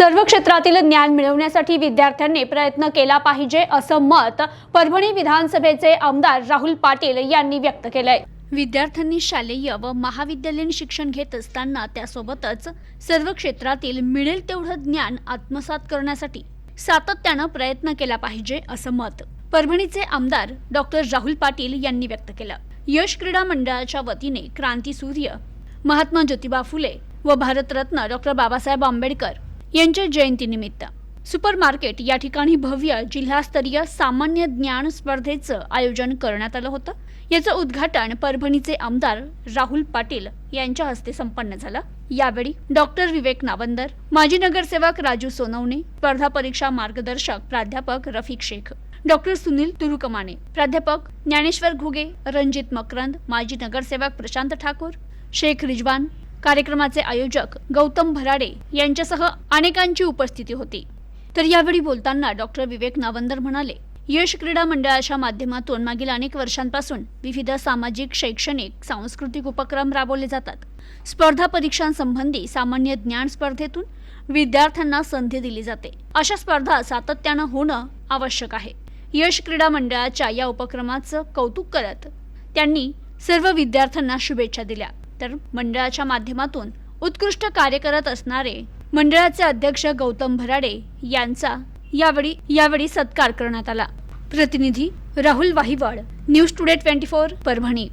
सर्व क्षेत्रातील ज्ञान मिळवण्यासाठी विद्यार्थ्यांनी प्रयत्न केला पाहिजे असं मत परभणी विधानसभेचे आमदार राहुल पाटील यांनी व्यक्त केलंय. विद्यार्थ्यांनी शालेय व महाविद्यालयीन शिक्षण घेत असताना त्यासोबतच सर्व क्षेत्रातील मिळेल तेवढं ज्ञान आत्मसात करण्यासाठी सातत्यानं प्रयत्न केला पाहिजे असं मत परभणीचे आमदार डॉक्टर राहुल पाटील यांनी व्यक्त केलं. यश क्रीडा मंडळाच्या वतीने क्रांती सूर्य महात्मा ज्योतिबा फुले व भारतरत्न डॉक्टर बाबासाहेब आंबेडकर यांच्या जयंतीनिमित्त. सुपर मार्केट या ठिकाणी भव्य जिल्हास्तरीय सामान्य ज्ञान स्पर्धेचं आयोजन करण्यात आलं होतं. याचं उद्घाटन परभणीचे आमदार राहुल पाटील यांच्या हस्ते संपन्न झालं. यावेळी डॉक्टर विवेक नावंदर माजी नगरसेवक राजू सोनवणे स्पर्धा परीक्षा मार्गदर्शक प्राध्यापक रफिक शेख डॉक्टर सुनील तुरुकमाने प्राध्यापक ज्ञानेश्वर घुगे रणजित मकरंद माजी नगरसेवक प्रशांत ठाकूर शेख रिजवान कार्यक्रमाचे आयोजक गौतम भराडे यांच्यासह अनेकांची उपस्थिती होती. तर यावेळी बोलताना डॉक्टर विवेक नावंदर म्हणाले यश क्रीडा मंडळाच्या माध्यमातून मागील अनेक वर्षांपासून विविध सामाजिक शैक्षणिक सांस्कृतिक उपक्रम राबवले जातात. स्पर्धा परीक्षांसंबंधी सामान्य ज्ञान स्पर्धेतून विद्यार्थ्यांना संधी दिली जाते. अशा स्पर्धा सातत्यानं होणं आवश्यक आहे. यश क्रीडा मंडळाच्या या उपक्रमाचं कौतुक करत त्यांनी सर्व विद्यार्थ्यांना शुभेच्छा दिल्या. तर मंडळाच्या माध्यमातून उत्कृष्ट कार्य करत असणारे मंडळाचे अध्यक्ष गौतम भराडे यांचा यावेळी यावेळी सत्कार करण्यात आला. प्रतिनिधी Rahul Vahivad news today twenty four Parbhani.